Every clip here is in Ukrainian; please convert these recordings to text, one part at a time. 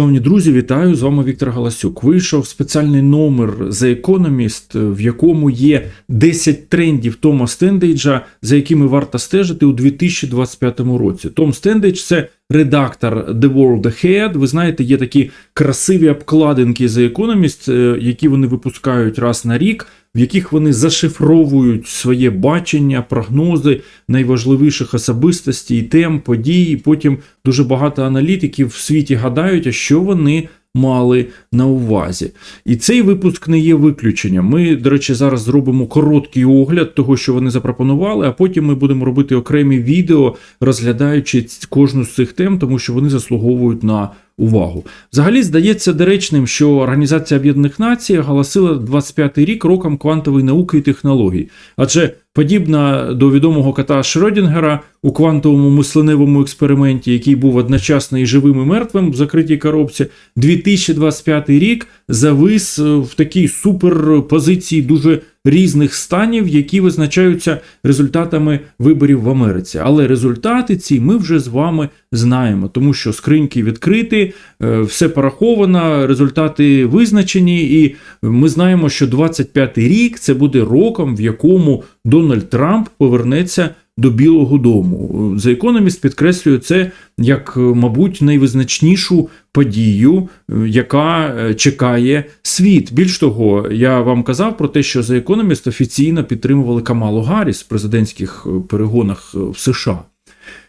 Шановні друзі, вітаю! З вами Віктор Галасюк. Вийшов спеціальний номер The Economist, в якому є 10 трендів Тома Стендейджа, за якими варто стежити у 2025 році. Том Стендейдж – це редактор The World Ahead. Ви знаєте, є такі красиві обкладинки The Economist, е, які вони випускають раз на рік, в яких вони зашифровують своє бачення, прогнози найважливіших особистостей, тем, подій. І потім дуже багато аналітиків в світі гадають, а що вони мали на увазі. І цей випуск не є виключенням. Ми, до речі, зараз зробимо короткий огляд того, що вони запропонували, а потім ми будемо робити окремі відео, розглядаючи кожну з цих тем, тому що вони заслуговують на увагу. Взагалі здається доречним, що Організація Об'єднаних Націй оголосила 25-й рік роком квантової науки і технологій. Адже подібна до відомого кота Шрёдінгера у квантовому мисленевому експерименті, який був одночасно і живим і мертвим в закритій коробці, 2025 рік завис е, в такій суперпозиції дуже різних станів, які визначаються результатами виборів в Америці. Але результати ці ми вже з вами знаємо, тому що скриньки відкриті, е, все пораховано, результати визначені, і ми знаємо, що 25-й рік це буде роком, в якому Дональд Трамп повернеться до Білого Дому. The Economist підкреслює це як, е, мабуть, найвизначнішу подію, е, яка е, чекає світ. Більш того, я вам казав про те, що The Economist офіційно підтримували Камалу Гарріс в президентських перегонах в США.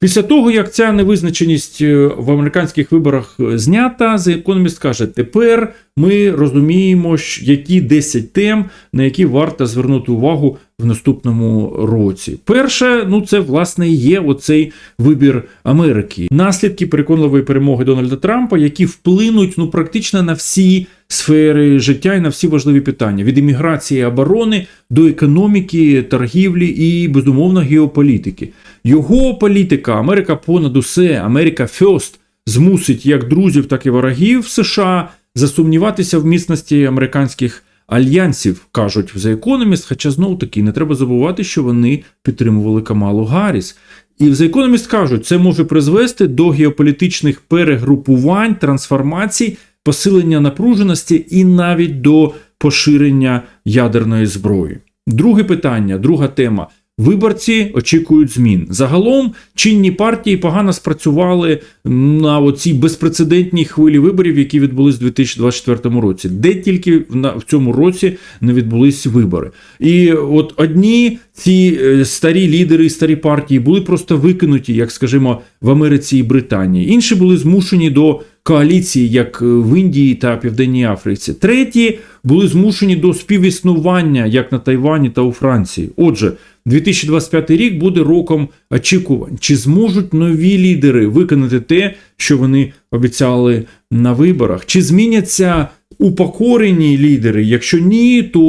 Після того, як ця невизначеність в американських виборах знята, The Economist каже, тепер ми розуміємо, які 10 тем, на які варто звернути увагу в наступному році. Перше, ну це власне є оцей вибір Америки. Наслідки переконливої перемоги Дональда Трампа, які вплинуть ну практично на всі сфери життя і на всі важливі питання: від імміграції оборони до економіки, торгівлі і безумовно геополітики. Його політика Америка понад усе, Америка First, змусить як друзів, так і ворогів США засумніватися в міцності американських альянсів, кажуть в The Economist, хоча знову таки не треба забувати, що вони підтримували Камалу Гарріс. І в Economist кажуть, це може призвести до геополітичних перегрупувань, трансформацій, посилення напруженості і навіть до поширення ядерної зброї. Друге питання, друга тема. Виборці очікують змін. Загалом чинні партії погано спрацювали на оцій безпрецедентній хвилі виборів, які відбулись у 2024 році, де тільки в цьому році не відбулись вибори. І от одні ці е, старі лідери, і старі партії були просто викинуті, як скажімо, в Америці і Британії. Інші були змушені до коаліції, як е, в Індії та Південній Африці. Треті були змушені до співіснування, як на Тайвані та у Франції. Отже, 2025 рік буде роком очікувань. Чи зможуть нові лідери виконати те, що вони обіцяли на виборах? Чи зміняться упокорені лідери? Якщо ні, то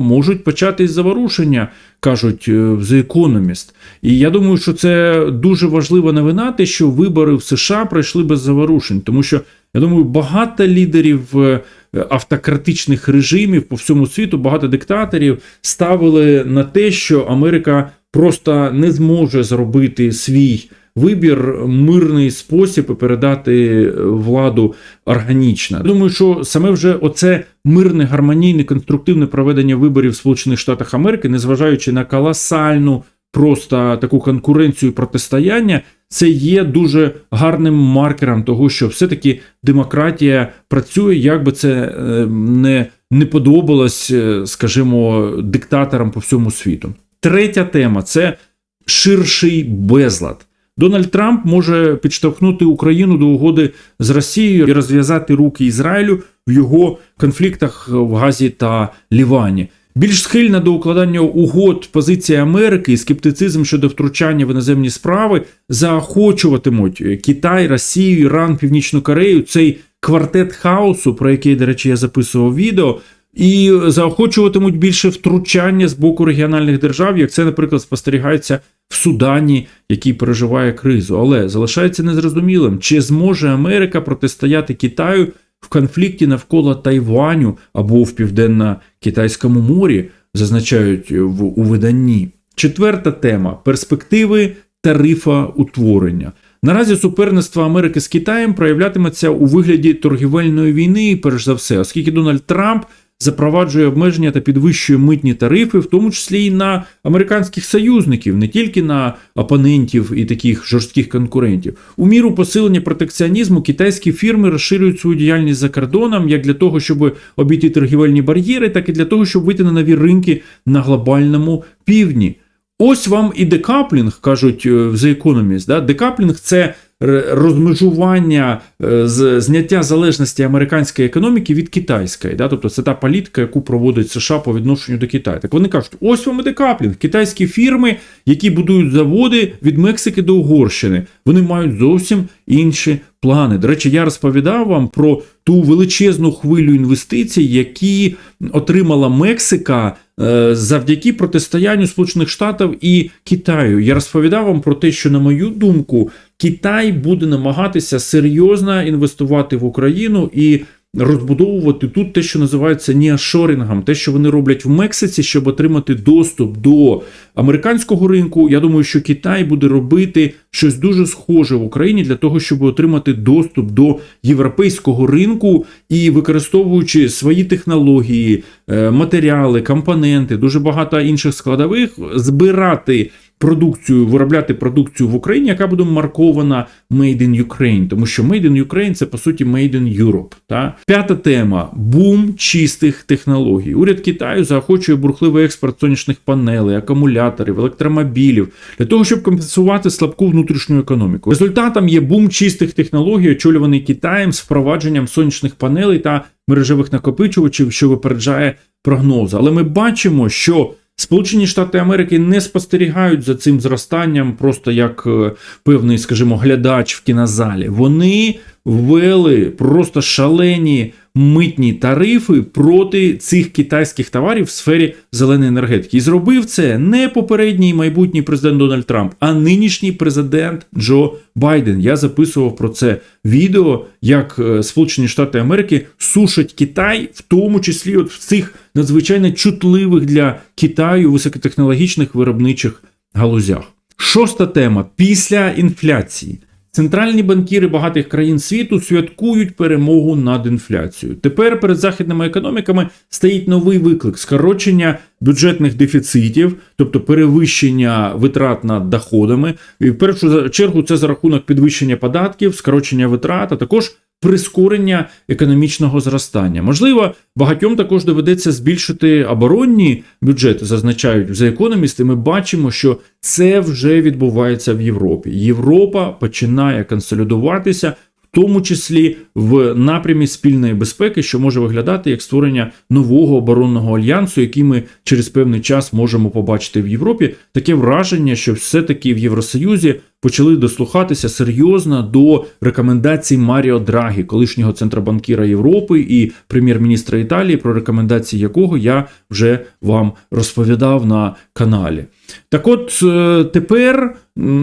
можуть початись заворушення, кажуть е, The Economist. І я думаю, що це дуже важлива новина, те, що вибори в США пройшли без заворушень, тому що я думаю, багато лідерів е, автократичних режимів по всьому світу, багато диктаторів ставили на те, що Америка просто не зможе зробити свій вибір мирний спосіб і передати е, владу органічно. Думаю, що саме вже оце мирне, гармонійне, конструктивне проведення виборів в Сполучених Штатах Америки, незважаючи на колосальну просто таку конкуренцію і протистояння, це є дуже гарним маркером того, що все-таки демократія працює, як би це е, не, не подобалось, е, скажімо, диктаторам по всьому світу. Третя тема це ширший безлад. Дональд Трамп може підштовхнути Україну до угоди з Росією і розв'язати руки Ізраїлю в його конфліктах в Газі та Лівані. Більш схильна до укладання угод позиція Америки і скептицизм щодо втручання в іноземні справи заохочуватимуть Китай, Росію, Іран, Північну Корею. Цей квартет хаосу, про який, до речі, я записував відео. І заохочуватимуть більше втручання з боку регіональних держав, як це, наприклад, спостерігається в Судані, який переживає кризу. Але залишається незрозумілим, чи зможе Америка протистояти Китаю в конфлікті навколо Тайваню або в південно-китайському морі, зазначають в у виданні. Четверта тема перспективи тарифа утворення. Наразі суперництво Америки з Китаєм проявлятиметься у вигляді торгівельної війни, перш за все, оскільки Дональд Трамп запроваджує обмеження та підвищує митні тарифи, в тому числі і на американських союзників, не тільки на опонентів і таких жорстких конкурентів. У міру посилення протекціонізму китайські фірми розширюють свою діяльність за кордоном як для того, щоб обійти торгівельні бар'єри, так і для того, щоб вийти на нові ринки на глобальному півдні. Ось вам і декаплінг, кажуть е, в The Economist. Да? Декаплінг це розмежування, е, з- зняття залежності американської економіки від китайської. Да? Тобто це та політика, яку проводить США по відношенню до Китаю. Так вони кажуть, ось вам і декаплінг. Китайські фірми, які будують заводи від Мексики до Угорщини, вони мають зовсім інші плани. До речі, я розповідав вам про ту величезну хвилю інвестицій, які отримала Мексика завдяки протистоянню Сполучених Штатів і Китаю. Я розповідав вам про те, що, на мою думку, Китай буде намагатися серйозно інвестувати в Україну і. Розбудовувати тут те, що називається ніашорінгом, те, що вони роблять в Мексиці, щоб отримати доступ до американського ринку. Я думаю, що Китай буде робити щось дуже схоже в Україні для того, щоб отримати доступ до європейського ринку і використовуючи свої технології, е, матеріали, компоненти, дуже багато інших складових, збирати продукцію, виробляти продукцію в Україні, яка буде маркована Made in Ukraine, тому що Made in Ukraine це по суті Made in Europe. Та? П'ята тема бум чистих технологій. Уряд Китаю заохочує бурхливий експорт сонячних панелей, акумуляторів, електромобілів для того, щоб компенсувати слабку внутрішню економіку. Результатом є бум чистих технологій, очолюваний Китаєм з впровадженням сонячних панелей та мережевих накопичувачів, що випереджає прогнози. Але ми бачимо, що Сполучені Штати Америки не спостерігають за цим зростанням, просто як е, певний, скажімо, глядач в кінозалі. Вони ввели просто шалені митні тарифи проти цих китайських товарів в сфері зеленої енергетики. І зробив це не попередній майбутній президент Дональд Трамп, а нинішній президент Джо Байден. Я записував про це відео, як е, Сполучені Штати Америки сушать Китай, в тому числі от в цих надзвичайно чутливих для Китаю високотехнологічних виробничих галузях. Шоста тема після інфляції. Центральні банкіри багатих країн світу святкують перемогу над інфляцією. Тепер перед західними економіками стоїть новий виклик скорочення бюджетних дефіцитів, тобто перевищення витрат над доходами. І в першу чергу це за рахунок підвищення податків, скорочення витрат, а також прискорення економічного зростання. Можливо, багатьом також доведеться збільшити оборонні бюджети, зазначають The Economist, і Ми бачимо, що це вже відбувається в Європі. Європа починає консолідуватися. В тому числі в напрямі спільної безпеки, що може виглядати як створення нового оборонного альянсу, який ми через певний час можемо побачити в Європі. Таке враження, що все-таки в Євросоюзі почали дослухатися серйозно до рекомендацій Маріо Драгі, колишнього центробанкіра Європи і прем'єр-міністра Італії, про рекомендації якого я вже вам розповідав на каналі. Так от е, тепер,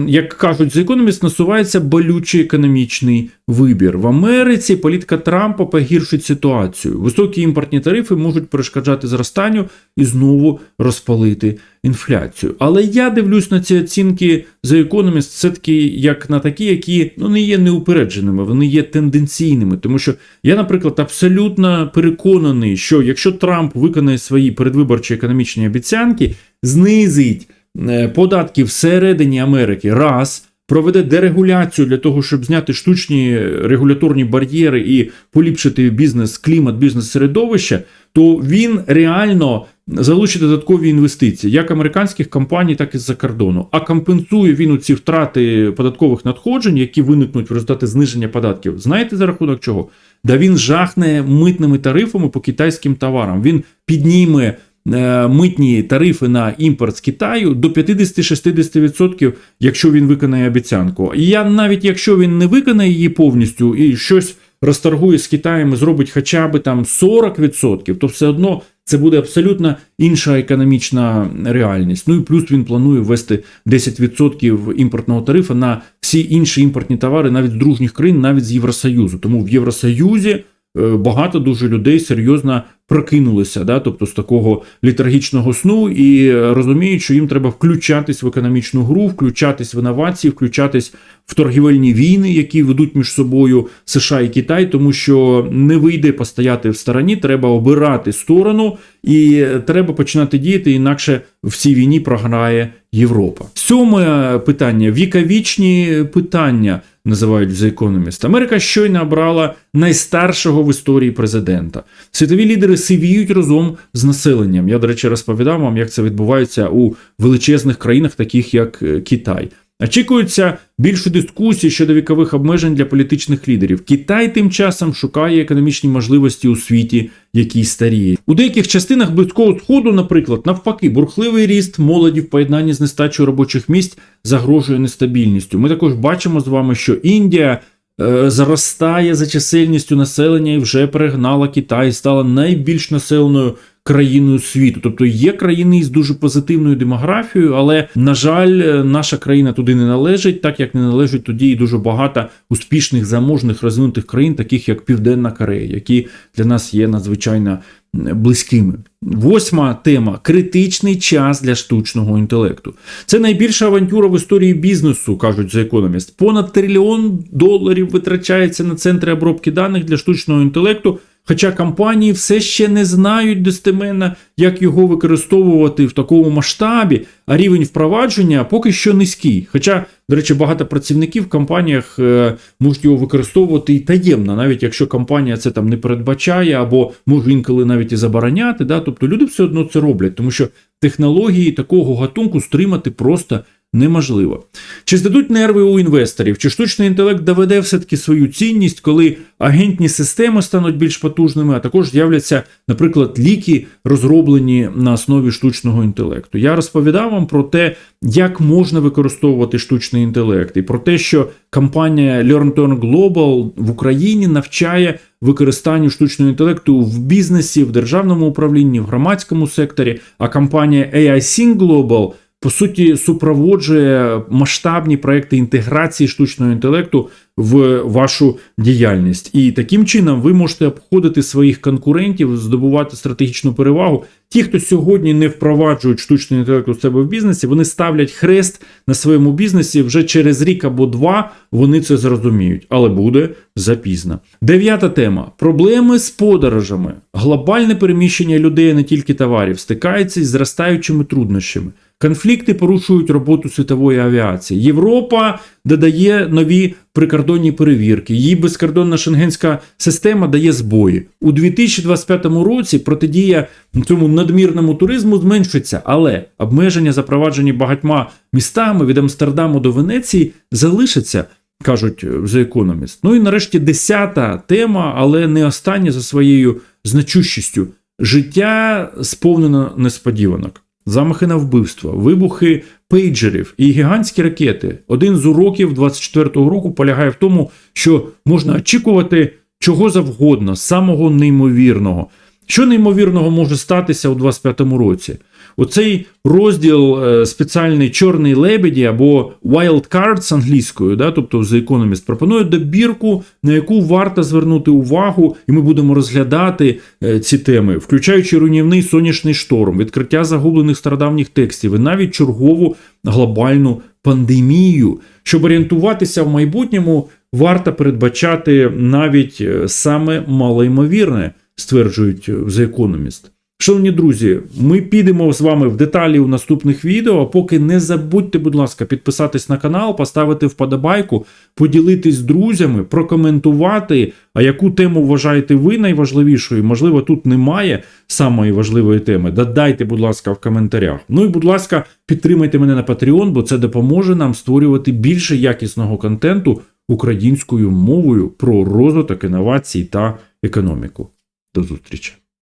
як кажуть The Economist, насувається болючий економічний вибір. В Америці політика Трампа погіршить ситуацію. Високі імпортні тарифи можуть перешкоджати зростанню і знову розпалити інфляцію. Але я дивлюсь на ці оцінки The Economist все-таки як на такі, які ну, не є неупередженими, вони є тенденційними. Тому що я, наприклад, абсолютно переконаний, що якщо Трамп виконає свої передвиборчі економічні обіцянки, знизить е, податки всередині Америки раз. Проведе дерегуляцію для того, щоб зняти штучні регуляторні бар'єри і поліпшити бізнес-клімат, бізнес-середовище, то він реально залучить додаткові інвестиції, як американських компаній, так і з-за кордону. А компенсує він у ці втрати податкових надходжень, які виникнуть в результаті зниження податків. Знаєте за рахунок чого? Да він жахне митними тарифами по китайським товарам. Він підніме. е, Митні тарифи на імпорт з Китаю до 50-60%, якщо він виконає обіцянку. І я навіть якщо він не виконає її повністю і щось розторгує з Китаєм і зробить хоча б там 40%, то все одно це буде абсолютно інша економічна реальність. Ну і плюс він планує ввести 10% імпортного тарифу на всі інші імпортні товари, навіть з дружніх країн, навіть з Євросоюзу. Тому в Євросоюзі багато дуже людей серйозно прокинулися, да, тобто з такого літаргічного сну, і е, розуміють, що їм треба включатись в економічну гру, включатись в інновації, включатись в торгівельні війни, які ведуть між собою США і Китай, тому що не вийде постояти в стороні, треба обирати сторону, і треба починати діяти, інакше в цій війні програє Європа. Сьоме питання: віковічні питання називають The Economist. Америка щойно обрала найстаршого в історії президента. Світові лідери сивіють разом з населенням. Я, до речі, розповідав вам, як це відбувається у величезних країнах, таких як е, Китай. Очікується більше дискусій щодо вікових обмежень для політичних лідерів. Китай тим часом шукає економічні можливості у світі, який старіє. У деяких частинах близького сходу, наприклад, навпаки, бурхливий ріст молоді в поєднанні з нестачею робочих місць загрожує нестабільністю. Ми також бачимо з вами, що Індія. е, Заростає за чисельністю населення і вже перегнала Китай, стала найбільш населеною країною світу. Тобто є країни із дуже позитивною демографією, але на жаль, е, наша країна туди не належить, так як не належить тоді і дуже багато успішних заможних розвинутих країн, таких як Південна Корея, які для нас є надзвичайно близькими. Восьма тема критичний час для штучного інтелекту. Це найбільша авантюра в історії бізнесу, кажуть The Economist. Понад трильйон доларів витрачається на центри обробки даних для штучного інтелекту. Хоча компанії все ще не знають достеменно, як його використовувати в такому масштабі, а рівень впровадження поки що низький. Хоча, до речі, багато працівників в компаніях е, можуть його використовувати і таємно, навіть якщо компанія це там не передбачає, або може інколи навіть і забороняти. Да? Тобто люди все одно це роблять, тому що технології такого гатунку стримати просто неможливо. Чи здадуть нерви у інвесторів? Чи штучний інтелект доведе все-таки свою цінність, коли агентні системи стануть більш потужними, а також з'являться, наприклад, ліки, розроблені на основі штучного інтелекту? Я розповідав вам про те, як можна використовувати штучний інтелект, і про те, що компанія LearnTurn Global в Україні навчає використанню штучного інтелекту в бізнесі, в державному управлінні, в громадському секторі, а компанія AI Global – по суті, супроводжує масштабні проекти інтеграції штучного інтелекту в вашу діяльність. І таким чином ви можете обходити своїх конкурентів, здобувати стратегічну перевагу. Ті, хто сьогодні не впроваджують штучний інтелект у себе в бізнесі, вони ставлять хрест на своєму бізнесі вже через рік або два. Вони це зрозуміють, але буде запізно. Дев'ята тема: проблеми з подорожами. Глобальне переміщення людей, не тільки товарів, стикається із зростаючими труднощами. Конфлікти порушують роботу світової авіації. Європа додає нові прикордонні перевірки. Її безкордонна шенгенська система дає збої у 2025 році. Протидія цьому надмірному туризму зменшиться, але обмеження, запроваджені багатьма містами від Амстердаму до Венеції, залишаться. Кажуть The Economist. Ну і нарешті десята тема, але не остання за своєю значущістю. Життя сповнено несподіванок. Замахи на вбивства, вибухи пейджерів і гігантські ракети. Один з уроків 24-го року полягає в тому, що можна очікувати чого завгодно, самого неймовірного. Що неймовірного може статися у 25-му році? Оцей розділ е, спеціальний чорний лебеді або Wild Cards англійською, да, тобто The Economist, пропонує добірку, на яку варто звернути увагу, і ми будемо розглядати е, ці теми, включаючи руйнівний сонячний шторм, відкриття загублених стародавніх текстів і навіть чергову глобальну пандемію. Щоб орієнтуватися в майбутньому, варто передбачати навіть е, саме малоймовірне, стверджують The Economist. Шановні друзі, ми підемо з вами в деталі у наступних відео. А поки не забудьте, будь ласка, підписатись на канал, поставити вподобайку, поділитись з друзями, прокоментувати. А яку тему вважаєте ви найважливішою? Можливо, тут немає самої важливої теми. Додайте, будь ласка, в коментарях. Ну і, будь ласка, підтримайте мене на Patreon, бо це допоможе нам створювати більше якісного контенту українською мовою про розвиток інновацій та економіку. До зустрічі!